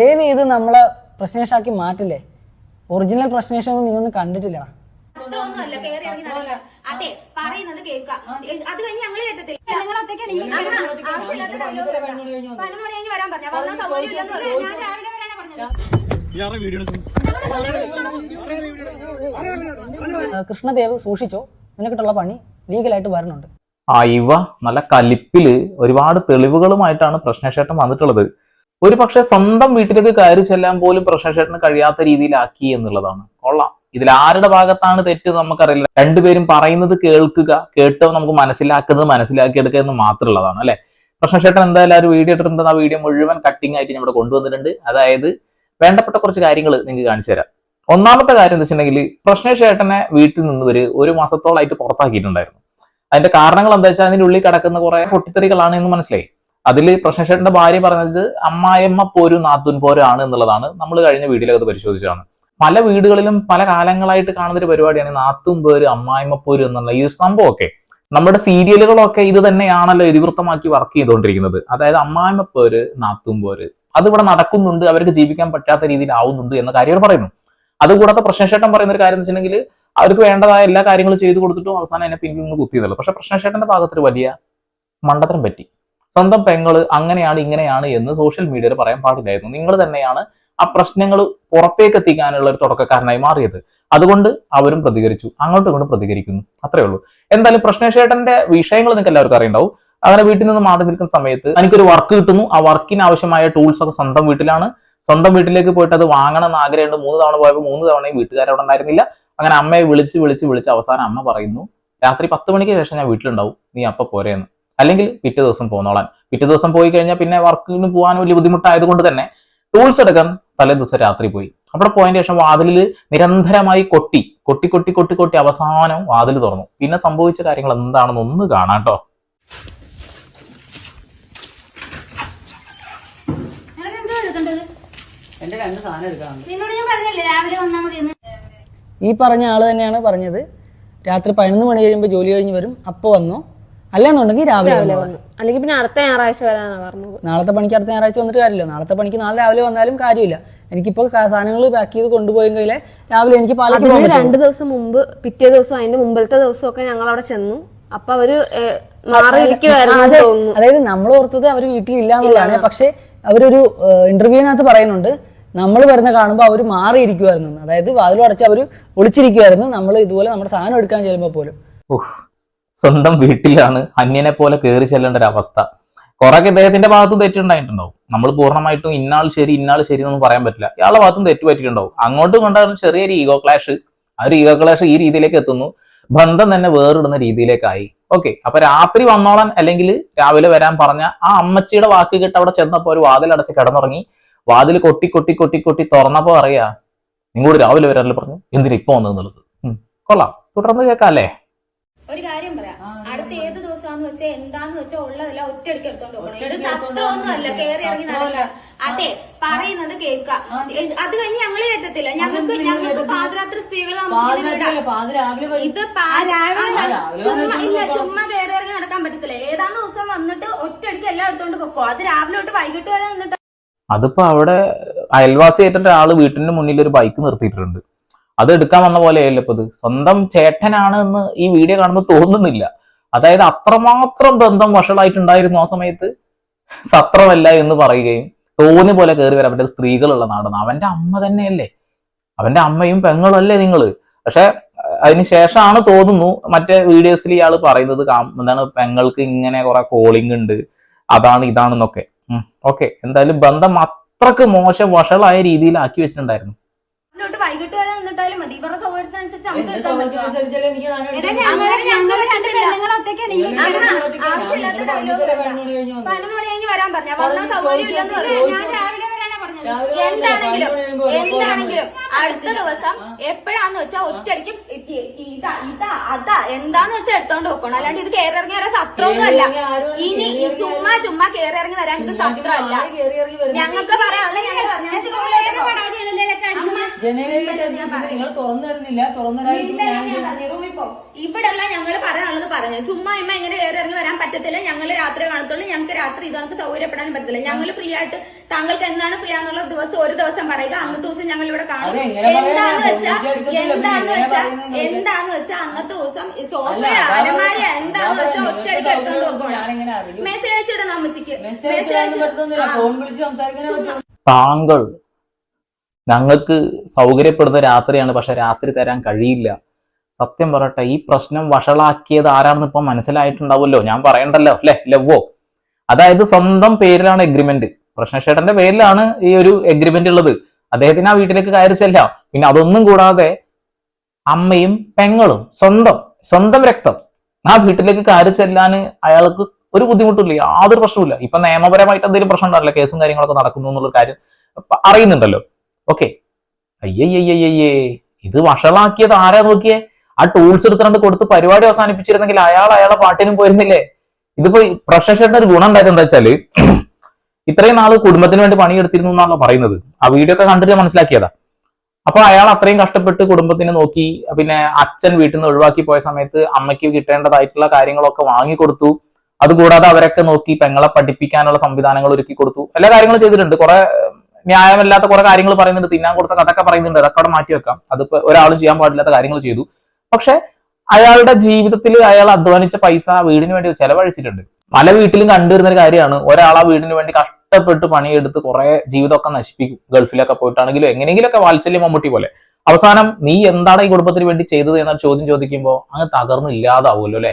ദയവ് ചെയ്ത് നമ്മളെ പ്രശ്നേഷാക്കി മാറ്റില്ലേ? ഒറിജിനൽ പ്രശ്നേഷം ഒന്നും നീ ഒന്നും കണ്ടിട്ടില്ലടാ അത്രയൊന്നുമല്ല കയറി ഇറങ്ങി നടക്കുക. അതെ പറയുന്നത് കേൾക്കുക. അത് കഴിഞ്ഞ് ഞങ്ങൾ കേട്ടത്തില്ല? നിങ്ങൾ ആവശ്യമില്ലാത്ത ഡയലോഗ് പതിനൊന്ന് മണി കഴിഞ്ഞ് വരാൻ പറഞ്ഞ. വന്ന സൗകര്യം പറഞ്ഞു. ഞാൻ രാവിലെ വരാനാ പറഞ്ഞത്. കൃഷ്ണദേവ് സൂക്ഷിച്ചോ. നിനക്കിട്ടുള്ള പണി ലീഗലായിട്ട് വരണുണ്ട് ആ ഇവ നല്ല കലിപ്പിൽ ഒരുപാട് തെളിവുകളുമായിട്ടാണ് പ്രശ്നശേഷം വന്നിട്ടുള്ളത്. ഒരു പക്ഷെ സ്വന്തം വീട്ടിലേക്ക് കയറി ചെല്ലാൻ പോലും പ്രശ്നക്ഷേട്ടന് കഴിയാത്ത രീതിയിലാക്കി എന്നുള്ളതാണ്. കൊള്ളാം. ഇതിൽ ആരുടെ ഭാഗത്താണ് തെറ്റ് നമുക്കറിയില്ല. രണ്ടുപേരും പറയുന്നത് കേൾക്കുക കേട്ടോ നമുക്ക് മനസ്സിലാക്കുന്നത് മനസ്സിലാക്കിയെടുക്കുക എന്ന് മാത്രമുള്ളതാണ് അല്ലെ? പ്രശ്നക്ഷേട്ടൻ എന്തായാലും ഒരു വീഡിയോ ഇട്ടിട്ടുണ്ട്. ആ വീഡിയോ മുഴുവൻ കട്ടിംഗ് ആയിട്ട് നമ്മുടെ കൊണ്ടുവന്നിട്ടുണ്ട്. അതായത് വേണ്ടപ്പെട്ട കുറച്ച് കാര്യങ്ങൾ നിങ്ങൾക്ക് കാണിച്ചു തരാം. ഒന്നാമത്തെ കാര്യം എന്ന് വെച്ചിട്ടുണ്ടെങ്കിൽ പ്രശ്നക്ഷേട്ടനെ വീട്ടിൽ നിന്ന് ഒരു ഒരു മാസത്തോളായിട്ട് പുറത്താക്കിയിട്ടുണ്ടായിരുന്നു. അതിന്റെ കാരണങ്ങൾ എന്താ വെച്ചാൽ അതിന്റെ ഉള്ളിൽ കിടക്കുന്ന കുറെ പൊട്ടിത്തെറികളാണ് എന്ന് മനസ്സിലായി. അതിൽ പ്രശ്നശേട്ടന്റെ ഭാര്യ പറഞ്ഞത് അമ്മായിയമ്മ പോരു നാത്തുൻ പോരാണ് എന്നുള്ളതാണ് നമ്മൾ കഴിഞ്ഞ വീഡിയോയിൽ അത് പരിശോധിച്ചതാണ്. പല വീടുകളിലും പല കാലങ്ങളായിട്ട് കാണുന്ന ഒരു പരിപാടിയാണ് നാത്തും പേര് അമ്മായിമ്മ പോര് എന്നുള്ള ഈ സംഭവമൊക്കെ. നമ്മുടെ സീരിയലുകളൊക്കെ ഇത് തന്നെയാണല്ലോ ഇതിവൃത്തമാക്കി വർക്ക് ചെയ്തുകൊണ്ടിരിക്കുന്നത്. അതായത് അമ്മായിമ്മ പേര് നാത്തും പോര്. അതിവിടെ നടക്കുന്നുണ്ട് അവർക്ക് ജീവിക്കാൻ പറ്റാത്ത രീതിയിൽ ആവുന്നുണ്ട് എന്ന കാര്യം പറയുന്നു. അതുകൂടാതെ പ്രശ്നശേട്ടൻ പറയുന്ന ഒരു കാര്യം എന്ന് വെച്ചിട്ടുണ്ടെങ്കിൽ അവർക്ക് വേണ്ടതായ എല്ലാ കാര്യങ്ങളും ചെയ്തു കൊടുത്തിട്ടും അവസാനം എന്നെ പിന്നിൽ നിന്ന് കുത്തിയതല്ലോ പക്ഷെ പ്രശ്നശേട്ടന്റെ ഭാഗത്തൊരു വലിയ മണ്ടത്തരം പറ്റി സ്വന്തം പെങ്ങൾ അങ്ങനെയാണ് ഇങ്ങനെയാണ് എന്ന് സോഷ്യൽ മീഡിയയിൽ പറയാൻ പാടില്ലായിരുന്നു. നിങ്ങൾ തന്നെയാണ് ആ പ്രശ്നങ്ങൾ പുറത്തേക്ക് എത്തിക്കാനുള്ള ഒരു തുടക്കക്കാരനായി മാറിയത്. അതുകൊണ്ട് അവരും പ്രതികരിച്ചു. അങ്ങോട്ടും ഇങ്ങോട്ടും പ്രതികരിക്കുന്നു. അത്രേ ഉള്ളൂ. എന്തായാലും പ്രശ്നേഷേട്ടന്റെ വിഷയങ്ങൾ നിങ്ങൾക്ക് എല്ലാവർക്കും അറിയണ്ടാവും. അങ്ങനെ വീട്ടിൽ നിന്ന് മാറി നിൽക്കുന്ന സമയത്ത് എനിക്കൊരു വർക്ക് കിട്ടുന്നു. ആ വർക്കിന് ആവശ്യമായ ടൂൾസ് ഒക്കെ സ്വന്തം വീട്ടിലാണ്. സ്വന്തം വീട്ടിലേക്ക് പോയിട്ട് അത് വാങ്ങണം എന്ന് ആഗ്രഹമുണ്ട്. മൂന്ന് തവണ പോയപ്പോൾ മൂന്ന് തവണയും വീട്ടുകാരവിടെ ഉണ്ടായിരുന്നില്ല. അങ്ങനെ അമ്മയെ വിളിച്ച് വിളിച്ച് വിളിച്ച് അവസാനം അമ്മ പറയുന്നു രാത്രി പത്ത് മണിക്ക് ശേഷം ഞാൻ വീട്ടിലുണ്ടാവും. നീ അപ്പൊ പോരേന്ന്. അല്ലെങ്കിൽ പിറ്റേ ദിവസം പോന്നോളാൻ. പിറ്റേ ദിവസം പോയി കഴിഞ്ഞാൽ പിന്നെ വർക്കിന് പോകാൻ വലിയ ബുദ്ധിമുട്ടായതുകൊണ്ട് തന്നെ ടൂൾസ് എടുക്കാൻ തലേ ദിവസം രാത്രി പോയി. അവിടെ പോയതിന് ശേഷം വാതിലിൽ നിരന്തരമായി കൊട്ടി കൊട്ടി കൊട്ടി കൊട്ടി കൊട്ടി അവസാനം വാതിൽ തുറന്നു. പിന്നെ സംഭവിച്ച കാര്യങ്ങൾ എന്താണെന്ന് ഒന്ന് കാണാം കേട്ടോ. ഈ പറഞ്ഞ ആൾ തന്നെയാണ് പറഞ്ഞത്. രാത്രി പതിനൊന്ന് മണി കഴിയുമ്പോൾ ജോലി കഴിഞ്ഞ് വരും. അപ്പോൾ വന്നോ. അല്ലെന്നുണ്ടെങ്കിൽ രാവിലെ വന്നോ. അല്ലെങ്കിൽ പിന്നെ അടുത്ത ഞായറാഴ്ച വരാനാ പറഞ്ഞത്. നാളത്തെ പണിക്ക് അടുത്ത ഞായറാഴ്ച വന്നിട്ട് കാര്യമില്ല. നാളത്തെ പണിക്ക് നാളെ രാവിലെ വന്നാലും കാര്യമില്ല. എനിക്കിപ്പോൾ സാധനങ്ങൾ പാക്ക് ചെയ്ത് കൊണ്ടുപോയെങ്കിൽ രാവിലെ എനിക്ക് പാലക്ക് പോകാൻ രണ്ട് ദിവസം മുമ്പ് പിറ്റേ ദിവസം അതിന്റെ മുമ്പിലത്തെ ദിവസമൊക്കെ ഞങ്ങൾ അവിടെ ചെന്നു. അപ്പൊ അവർ മാറിയിരിക്കുവായിരുന്നു തോന്നുന്നു. അതായത് നമ്മൾ ഓർത്തത് അവർ വീട്ടിൽ ഇല്ല. എന്നുള്ളതാണ് പക്ഷെ അവരൊരു ഇന്റർവ്യൂവിനകത്ത് പറയുന്നുണ്ട് നമ്മൾ വരുന്ന കാണുമ്പോൾ അവർ മാറിയിരിക്കുമായിരുന്നു അതായത് വാതിലും അടച്ച് അവർ ഒളിച്ചിരിക്കുമായിരുന്നു നമ്മൾ ഇതുപോലെ നമ്മുടെ സാധനം എടുക്കാൻ ചെല്ലുമ്പോൾ പോലും. സ്വന്തം വീട്ടിലാണ് അന്യനെ പോലെ കയറി ചെല്ലേണ്ട ഒരു അവസ്ഥ. കുറെയൊക്കെ ഇദ്ദേഹത്തിന്റെ ഭാഗത്തും തെറ്റുണ്ടായിട്ടുണ്ടാവും. നമ്മൾ പൂർണമായിട്ടും ഇന്നാൾ ശരി ഇന്നാൾ ശരി എന്നൊന്നും പറയാൻ പറ്റില്ല. ഇയാളുടെ ഭാഗത്തും തെറ്റ് പറ്റിയിട്ടുണ്ടാവും. അങ്ങോട്ടും കൊണ്ടാണ് ചെറിയൊരു ഈഗോ ക്ലാഷ് ആ ഒരു ഈഗോ ക്ലാഷ് ഈ രീതിയിലേക്ക് എത്തുന്നു. ബന്ധം തന്നെ വേറിടുന്ന രീതിയിലേക്കായി. ഓക്കെ അപ്പൊ രാത്രി വന്നോളാൻ അല്ലെങ്കിൽ രാവിലെ വരാൻ പറഞ്ഞ ആ അമ്മച്ചിയുടെ വാക്ക് കേട്ട് അവിടെ ചെന്നപ്പോ ഒരു വാതിൽ അടച്ച് കിടന്നുറങ്ങി. വാതിൽ കൊട്ടി കൊട്ടി കൊട്ടി കൊട്ടി തുറന്നപ്പോ അറിയാ നിങ്ങളോട് രാവിലെ വരാനല്ലേ പറഞ്ഞു? എന്തിനാ ഇപ്പൊ വന്നെന്നുള്ളത് കൊള്ളാം. തുടർന്ന് കേൾക്കാല്ലേ ഒരു കാര്യം പറയാം അടുത്ത ഏത് ദിവസമാന്ന് വെച്ചാൽ എന്താന്ന് വെച്ചാൽ ഉള്ളതെല്ലാം ഒറ്റയടിക്ക് എടുത്തോണ്ട് പോകണം ഇത് സത്രമൊന്നും അല്ല കയറി ഇറങ്ങി നടക്കുക. അതെ പറയുന്നത് കേൾക്കുക. അത് കഴിഞ്ഞ് ഞങ്ങൾ കേട്ടത്തില്ല ഞങ്ങൾക്ക് ഞങ്ങൾക്ക് പാതിരാത്രി സ്ത്രീകൾ ഇത് ഇല്ല ചുമ്മാ കയറി ഇറങ്ങി നടക്കാൻ പറ്റത്തില്ല. ഏതാണ്ട് ദിവസം വന്നിട്ട് ഒറ്റയടിക്ക് എല്ലാം എടുത്തോണ്ട് പൊക്കോ. അത് രാവിലെ തൊട്ട് വൈകിട്ട് വരെ നിന്നിട്ട് അതിപ്പോ അവിടെ അയൽവാസിയായിട്ട് ഒരാൾ വീട്ടിന്റെ മുന്നിൽ ഒരു ബൈക്ക് നിർത്തിയിട്ടുണ്ട്. അത് എടുക്കാൻ വന്ന പോലെയല്ല ഇപ്പൊ ഇത്. സ്വന്തം ചേട്ടനാണ് എന്ന് ഈ വീഡിയോ കാണുമ്പോൾ തോന്നുന്നില്ല. അതായത് അത്രമാത്രം ബന്ധം വഷളായിട്ടുണ്ടായിരുന്നു ആ സമയത്ത്. സത്രമല്ല എന്ന് പറയുകയും തോന്നി പോലെ കയറി വരാൻ പറ്റിയ സ്ത്രീകളുള്ള നാടാണ്. അവന്റെ അമ്മ തന്നെയല്ലേ? അവന്റെ അമ്മയും പെങ്ങളല്ലേ നിങ്ങൾ പക്ഷെ അതിന് ശേഷമാണ് തോന്നുന്നു മറ്റേ വീഡിയോസിൽ ഇയാൾ പറയുന്നത് എന്താണ് പെങ്ങൾക്ക് ഇങ്ങനെ കുറെ കോളിംഗ് ഉണ്ട്. അതാണ് ഇതാണെന്നൊക്കെ. ഓക്കെ. എന്തായാലും ബന്ധം അത്രയ്ക്ക് മോശം വഷളായ രീതിയിൽ ആക്കി വെച്ചിട്ടുണ്ടായിരുന്നു. നിന്നിട്ടാലും മതി. ഇവരുടെ സൗകര്യത്തിനനുസരിച്ച് നമുക്ക് എടുക്കാൻ ആവശ്യമില്ലാത്ത ഡയലോഗ്. പതിനൊന്ന് മണി കഴിഞ്ഞ് വരാൻ പറഞ്ഞ. വന്ന സൗകര്യം ഇല്ലെന്ന് ഞാൻ രാവിലെ എന്താണെങ്കിലും എന്താണെങ്കിലും അടുത്ത ദിവസം എപ്പോഴാന്ന് വെച്ചാൽ ഒറ്റയടിക്ക് ഇതാ ഇതാ അതാ എന്താന്ന് വെച്ചാൽ എടുത്തോണ്ട് വെക്കണം അല്ലാണ്ട് ഇത് കയറി ഇറങ്ങി വരാൻ സത്രമൊന്നും അല്ല. ഇനി ഈ ചുമ്മാ ചുമ്മാ കയറി ഇറങ്ങി വരാൻ ഇത് സത്രമല്ല. ഞങ്ങൾക്ക് പറയാനുള്ള ഞങ്ങൾ പറഞ്ഞു നിങ്ങൾ തുറന്നു തരുന്നില്ല തുറന്നു ഇവിടെയുള്ള ഞങ്ങൾ പറയാനുള്ളത് പറഞ്ഞു. ചുമ്മാ ഇമ്മ ഇങ്ങനെ കയറി ഇറങ്ങി വരാൻ പറ്റത്തില്ല. ഞങ്ങൾ രാത്രി കാണത്തുള്ളൂ. ഞങ്ങൾക്ക് രാത്രി ഇത് കണക്ക് സൗകര്യപ്പെടാൻ പറ്റത്തില്ല. ഞങ്ങൾ ഫ്രീ ആയിട്ട് താങ്കൾക്ക് എന്താണ് ഫ്രീ ആണെന്നുള്ള ദിവസം ഒരു ദിവസം പറയുക. അന്നത്തെ ദിവസം ഞങ്ങൾ ഇവിടെ കാണും? എന്താന്ന് വെച്ചാൽ ചോദിച്ചെടുക്കത്തില്ല, എന്താന്ന് വെച്ചാ വെച്ചാൽ എന്താന്ന് വെച്ചാൽ അന്നത്തെ ദിവസം സോഫ അലമാര. എന്താന്ന് വെച്ചാൽ ഒറ്റയടിക്ക് എടുത്തോണ്ട് അറിയും? മെസ്സേജ് അയച്ചിടണം അമ്മച്ചിക്ക്. മെസ്സേജ് താങ്കൾ ഞങ്ങൾക്ക് സൗകര്യപ്പെടുന്ന രാത്രിയാണ്. പക്ഷെ രാത്രി തരാൻ കഴിയില്ല. സത്യം പറയട്ടെ ഈ പ്രശ്നം വഷളാക്കിയത് ആരാണെന്ന് ഇപ്പൊ മനസ്സിലായിട്ടുണ്ടാവുമല്ലോ. ഞാൻ പറയണ്ടല്ലോ അല്ലെ? ലവോ അതായത് സ്വന്തം പേരിലാണ് എഗ്രിമെന്റ് പ്രശ്നക്ഷേട്ടന്റെ പേരിലാണ് ഈ ഒരു എഗ്രിമെന്റ് ഉള്ളത്. അദ്ദേഹത്തിന് ആ വീട്ടിലേക്ക് കയറി ചെല്ലാം. പിന്നെ അതൊന്നും കൂടാതെ അമ്മയും പെങ്ങളും സ്വന്തം സ്വന്തം രക്തം. ആ വീട്ടിലേക്ക് കയറി ചെല്ലാൻ അയാൾക്ക് ഒരു ബുദ്ധിമുട്ടില്ല യാതൊരു പ്രശ്നവുമില്ല. ഇപ്പൊ നിയമപരമായിട്ട് എന്തെങ്കിലും പ്രശ്നം ഉണ്ടാവില്ല കേസും കാര്യങ്ങളൊക്കെ നടക്കുന്നു എന്നുള്ള കാര്യം അറിയുന്നുണ്ടല്ലോ. ഓക്കെ അയ്യയ്യയ്യയ്യേ ഇത് വഷളാക്കിയത് ആരാ നോക്കിയേ? ആ ടൂൾസ് എടുത്തുകൊണ്ട് കൊടുത്ത് പരിപാടി അവസാനിപ്പിച്ചിരുന്നെങ്കിൽ അയാൾ അയാളെ പാട്ടിനും പോയിരുന്നില്ലേ? ഇതിപ്പോ പ്രശ്നശേഷന്റെ ഒരു ഗുണം ഉണ്ടായത് എന്താ വെച്ചാൽ ഇത്രയും നാൾ കുടുംബത്തിന് വേണ്ടി പണിയെടുത്തിരുന്നു എന്നാണല്ലോ പറയുന്നത്. ആ വീഡിയോ ഒക്കെ കണ്ടിട്ട് മനസ്സിലാക്കിയതാ. അപ്പൊ അയാൾ അത്രയും കഷ്ടപ്പെട്ട് കുടുംബത്തിനെ നോക്കി പിന്നെ അച്ഛൻ വീട്ടിൽ നിന്ന് ഒഴിവാക്കി പോയ സമയത്ത് അമ്മയ്ക്ക് കിട്ടേണ്ടതായിട്ടുള്ള കാര്യങ്ങളൊക്കെ വാങ്ങിക്കൊടുത്തു. അതുകൂടാതെ അവരൊക്കെ നോക്കി പെങ്ങളെ പഠിപ്പിക്കാനുള്ള സംവിധാനങ്ങൾ ഒരുക്കി കൊടുത്തു. എല്ലാ കാര്യങ്ങളും ചെയ്തിട്ടുണ്ട്. കുറെ ന്യായമല്ലാത്ത കുറെ കാര്യങ്ങൾ പറയുന്നുണ്ട്. തിന്നാൻ കൊടുത്ത കഥയൊക്കെ പറയുന്നുണ്ട്. അതൊക്കെ അവിടെ മാറ്റി വെക്കാം. അതിപ്പോ ഒരാളും ചെയ്യാൻ പാടില്ലാത്ത കാര്യങ്ങൾ ചെയ്തു. പക്ഷെ അയാളുടെ ജീവിതത്തിൽ അയാൾ അധ്വാനിച്ച പൈസ വീടിന് വേണ്ടി ചെലവഴിച്ചിട്ടുണ്ട്. പല വീട്ടിലും കണ്ടുവരുന്ന ഒരു കാര്യമാണ് ഒരാൾ ആ വീടിന് വേണ്ടി കഷ്ടപ്പെട്ട് പണിയെടുത്ത് കുറെ ജീവിതമൊക്കെ നശിപ്പിക്കും. ഗൾഫിലൊക്കെ പോയിട്ടാണെങ്കിലും എങ്ങനെയെങ്കിലുമൊക്കെ വാത്സല്യം മമ്മൂട്ടി പോലെ. അവസാനം നീ എന്താണ് ഈ കുടുംബത്തിന് വേണ്ടി ചെയ്തത് എന്ന ചോദ്യം ചോദിക്കുമ്പോൾ അങ്ങ് തകർന്ന് ഇല്ലാതാവുമല്ലോ അല്ലെ?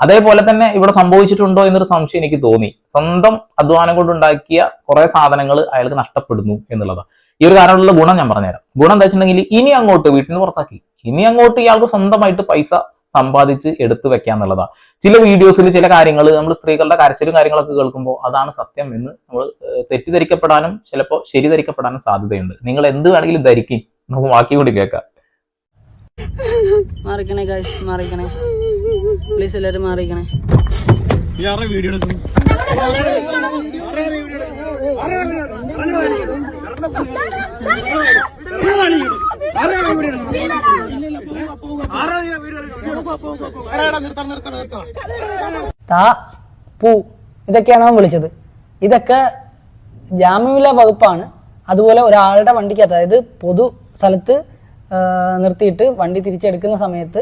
അതേപോലെ തന്നെ ഇവിടെ സംഭവിച്ചിട്ടുണ്ടോ എന്നൊരു സംശയം എനിക്ക് തോന്നി. സ്വന്തം അധ്വാനം കൊണ്ടുണ്ടാക്കിയ കുറെ സാധനങ്ങൾ അയാൾക്ക് നഷ്ടപ്പെടുന്നു എന്നുള്ളതാണ്. ഈ ഒരു കാരണമുള്ള ഗുണം ഞാൻ പറഞ്ഞുതരാം. ഗുണം എന്താ വെച്ചിട്ടുണ്ടെങ്കിൽ ഇനി അങ്ങോട്ട് വീട്ടിൽ നിന്ന് പുറത്താക്കി. ഇനി അങ്ങോട്ട് ഇയാൾക്ക് സ്വന്തമായിട്ട് പൈസ സമ്പാദിച്ച് എടുത്തു വെക്കാന്നുള്ളതാ ചില വീഡിയോസിൽ ചില കാര്യങ്ങൾ നമ്മൾ സ്ത്രീകളുടെ കരച്ചിലും കാര്യങ്ങളൊക്കെ കേൾക്കുമ്പോൾ അതാണ് സത്യം എന്ന് നമ്മൾ തെറ്റിദ്ധരിക്കപ്പെടാനും ചിലപ്പോൾ ശരി ധരിക്കപ്പെടാനും സാധ്യതയുണ്ട്. നിങ്ങൾ എന്ത് വേണമെങ്കിലും ധരിക്കും. നമുക്ക് ബാക്കി കൂടി കേൾക്കാം. മാറിക്കണേ ഗൈസ് മാറിക്കണേ. പ്ലീസ് എല്ലാവരും മാറിക്കണേ. പൂ ഇതൊക്കെയാണ് അവൻ വിളിച്ചത്. ഇതൊക്കെ ജാമ്യമില്ലാ വകുപ്പാണ്. അതുപോലെ ഒരാളുടെ വണ്ടിക്കകത്ത് അതായത് പൊതു സ്ഥലത്ത് നിർത്തിയിട്ട് വണ്ടി തിരിച്ചെടുക്കുന്ന സമയത്ത്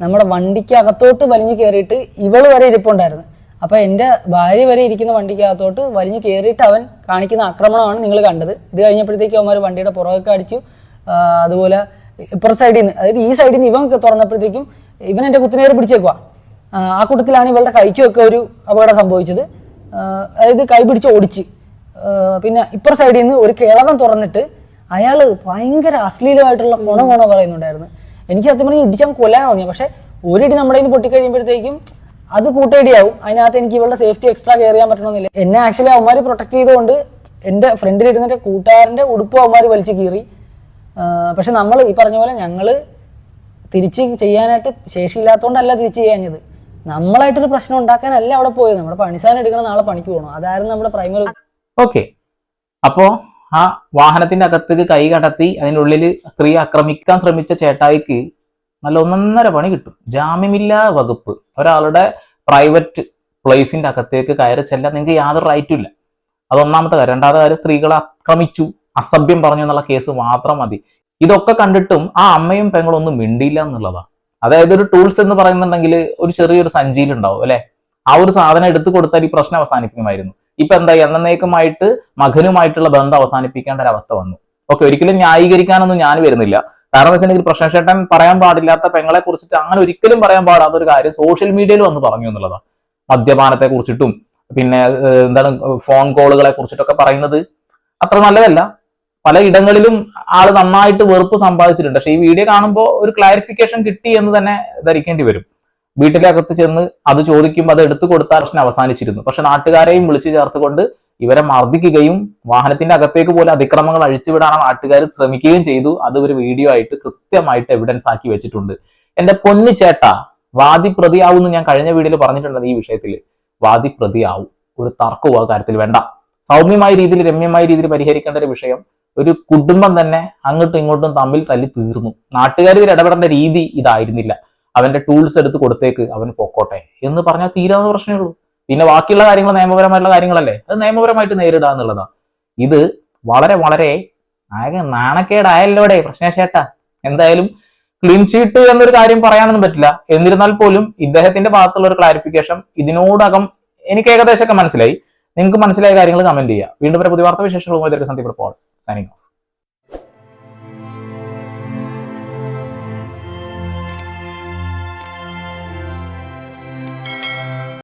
നമ്മുടെ വണ്ടിക്ക് അകത്തോട്ട് വലിഞ്ഞു കയറിയിട്ട് ഇവൾ വരെ ഇരിപ്പുണ്ടായിരുന്നു. അപ്പൊ എന്റെ ഭാര്യ വരെ ഇരിക്കുന്ന വണ്ടിക്കകത്തോട്ട് വലിഞ്ഞു കയറിയിട്ട് അവൻ കാണിക്കുന്ന ആക്രമണമാണ് നിങ്ങൾ കണ്ടത്. ഇത് കഴിഞ്ഞപ്പോഴത്തേക്ക് അവന്മാർ വണ്ടിയുടെ പുറകൊക്കെ അടിച്ചു. അതുപോലെ ഇപ്പുറ സൈഡിൽ നിന്ന് അതായത് ഈ സൈഡിൽ നിന്ന് ഇവൻ തുറന്നപ്പോഴത്തേക്കും ഇവൻ എന്റെ കുത്തിനേറെ പിടിച്ചേക്കുക ആ കൂട്ടത്തിലാണ് ഇവളുടെ കൈക്കുമൊക്കെ ഒരു അപകടം സംഭവിച്ചത്. അതായത് കൈ പിടിച്ച് ഓടിച്ച്. പിന്നെ ഇപ്പുറ സൈഡിൽ നിന്ന് ഒരു കേളകം തുറന്നിട്ട് അയാൾ ഭയങ്കര അശ്ലീലമായിട്ടുള്ള ഗുണം ഗുണം പറയുന്നുണ്ടായിരുന്നു. എനിക്ക് സത്യം പറഞ്ഞാൽ ഇടിച്ചാൽ കൊല്ലാൻ തോന്നിയ. പക്ഷെ ഒരിടി നമ്മുടെ കയ്യിൽ നിന്ന് പൊട്ടിക്കഴിയുമ്പോഴത്തേക്കും അത് കൂട്ടേടിയാവും. അതിനകത്ത് എനിക്ക് ഇവളുടെ സേഫ്റ്റി എക്സ്ട്രാ കെയർ ചെയ്യാൻ പറ്റണമെന്നില്ല. എന്നെ ആക്ച്വലി അവന്മാർ പ്രൊട്ടക്ട് ചെയ്തുകൊണ്ട് എന്റെ ഫ്രണ്ടിലിരുന്നിട്ട് കൂട്ടുകാരന്റെ ഉടുപ്പ് അവന്മാർ വലിച്ചു കീറി. പക്ഷെ നമ്മൾ ഈ പറഞ്ഞ പോലെ ഞങ്ങൾ തിരിച്ച് ചെയ്യാനായിട്ട് ശേഷിയില്ലാത്തതുകൊണ്ടല്ല തിരിച്ച് ചെയ്യാഞ്ഞത്. നമ്മളായിട്ടൊരു പ്രശ്നം ഉണ്ടാക്കാനല്ല അവിടെ പോയത്. നമ്മുടെ പണിസാധനം എടുക്കണം നാളെ പണിക്ക് പോകണം. അതായിരുന്നു നമ്മുടെ പ്രൈമറി ഓക്കെ അപ്പോ ആ വാഹനത്തിന്റെ അകത്തേക്ക് കൈ കടത്തി അതിനുള്ളിൽ സ്ത്രീ ആക്രമിക്കാൻ ശ്രമിച്ച ചേട്ടായിക്ക് നല്ല ഒന്നൊന്നര പണി കിട്ടും. ജാമ്യമില്ലാ വകുപ്പ്. ഒരാളുടെ പ്രൈവറ്റ് പ്ലേസിന്റെ അകത്തേക്ക് കയറി ചെല്ലാൻ നിങ്ങൾക്ക് യാതൊരു റൈറ്റും ഇല്ല. അതൊന്നാമത്തെ കാര്യം. രണ്ടാമത്തെ കാര്യം സ്ത്രീകളെ ആക്രമിച്ചു. അസഭ്യം പറഞ്ഞു എന്നുള്ള കേസ് മാത്രം മതി. ഇതൊക്കെ കണ്ടിട്ടും ആ അമ്മയും പെങ്ങളും ഒന്നും മിണ്ടിയില്ല എന്നുള്ളതാണ് അതായത് ഒരു ടൂൾസ് എന്ന് പറയുന്നുണ്ടെങ്കിൽ ഒരു ചെറിയൊരു സഞ്ചിയിൽ ഉണ്ടാവും അല്ലെ? ആ ഒരു സാധനം എടുത്തു കൊടുത്താൽ ഈ പ്രശ്നം അവസാനിപ്പിക്കുമായിരുന്നു. ഇപ്പൊ എന്താ എന്നേക്കുമായിട്ട് മകനുമായിട്ടുള്ള ബന്ധം അവസാനിപ്പിക്കേണ്ട ഒരു അവസ്ഥ വന്നു. ഓക്കെ ഒരിക്കലും ന്യായീകരിക്കാനൊന്നും ഞാൻ വരുന്നില്ല. കാരണം വെച്ചിട്ടുണ്ടെങ്കിൽ പ്രശ്നശേട്ടൻ പറയാൻ പാടില്ലാത്ത പെങ്ങളെ കുറിച്ചിട്ട് അങ്ങനെ ഒരിക്കലും പറയാൻ പാടാത്ത ഒരു കാര്യം സോഷ്യൽ മീഡിയയിൽ വന്ന് പറഞ്ഞു എന്നുള്ളതാണ്. മദ്യപാനത്തെ കുറിച്ചിട്ടും പിന്നെ എന്താണ് ഫോൺ കോളുകളെ കുറിച്ചിട്ടൊക്കെ പറയുന്നത് അത്ര നല്ലതല്ല. പല ഇടങ്ങളിലും ആൾ നന്നായിട്ട് വെറുപ്പ് സമ്പാദിച്ചിട്ടുണ്ട്. പക്ഷെ ഈ വീഡിയോ കാണുമ്പോൾ ഒരു ക്ലാരിഫിക്കേഷൻ കിട്ടി എന്ന് തന്നെ ധരിക്കേണ്ടി വരും. വീട്ടിലകത്ത് ചെന്ന് അത് ചോദിക്കുമ്പോൾ അത് എടുത്തു കൊടുത്താൽ പ്രശ്നം അവസാനിച്ചിരുന്നു. പക്ഷെ നാട്ടുകാരെയും വിളിച്ചു ചേർത്തുകൊണ്ട് ഇവരെ മർദ്ദിക്കുകയും വാഹനത്തിന്റെ അകത്തേക്ക് പോലെ അതിക്രമങ്ങൾ അഴിച്ചുവിടാൻ നാട്ടുകാർ ശ്രമിക്കുകയും ചെയ്തു. അത് ഒരു വീഡിയോ ആയിട്ട് കൃത്യമായിട്ട് എവിഡൻസ് ആക്കി വെച്ചിട്ടുണ്ട്. എന്റെ പൊന്നു ചേട്ട വാദി പ്രതിയാവും ഞാൻ കഴിഞ്ഞ വീഡിയോയിൽ പറഞ്ഞിട്ടുണ്ട് ഈ വിഷയത്തിൽ വാദി പ്രതിയാവും. ഒരു തർക്കവും ആ കാര്യത്തിൽ വേണ്ട. സൗമ്യമായ രീതിയിൽ രമ്യമായ രീതിയിൽ പരിഹരിക്കേണ്ട ഒരു വിഷയം ഒരു കുടുംബം തന്നെ അങ്ങോട്ടും ഇങ്ങോട്ടും തമ്മിൽ തല്ലി തീർന്നു. നാട്ടുകാർ ഇതിൽ ഇടപെടേണ്ട രീതി ഇതായിരുന്നില്ല. അവന്റെ ടൂൾസ് എടുത്ത് കൊടുത്തേക്ക് അവന് പൊക്കോട്ടെ എന്ന് പറഞ്ഞാൽ തീരാവുന്ന പ്രശ്നമേ ഉള്ളൂ. പിന്നെ ബാക്കിയുള്ള കാര്യങ്ങൾ നിയമപരമായിട്ടുള്ള കാര്യങ്ങളല്ലേ? അത് നിയമപരമായിട്ട് നേരിടുക എന്നുള്ളതാണ് ഇത് വളരെ വളരെ ആകെ നാണക്കേടായല്ലോടെ പ്രശ്നേഷേട്ട എന്തായാലും ക്ലീൻ ചീട്ട് എന്നൊരു കാര്യം പറയാനൊന്നും പറ്റില്ല. എന്നിരുന്നാൽ പോലും ഇദ്ദേഹത്തിന്റെ ഭാഗത്തുള്ള ഒരു ക്ലാരിഫിക്കേഷൻ ഇതിനോടകം എനിക്ക് ഏകദേശമൊക്കെ മനസ്സിലായി. നിങ്ങൾക്ക് മനസ്സിലായ കാര്യങ്ങൾ കമന്റ് ചെയ്യുക വീണ്ടും പുതിയ വാർത്താ വിശേഷങ്ങളുമായി സന്ദീപ് പോൾ സൈനിങ് ഓഫ്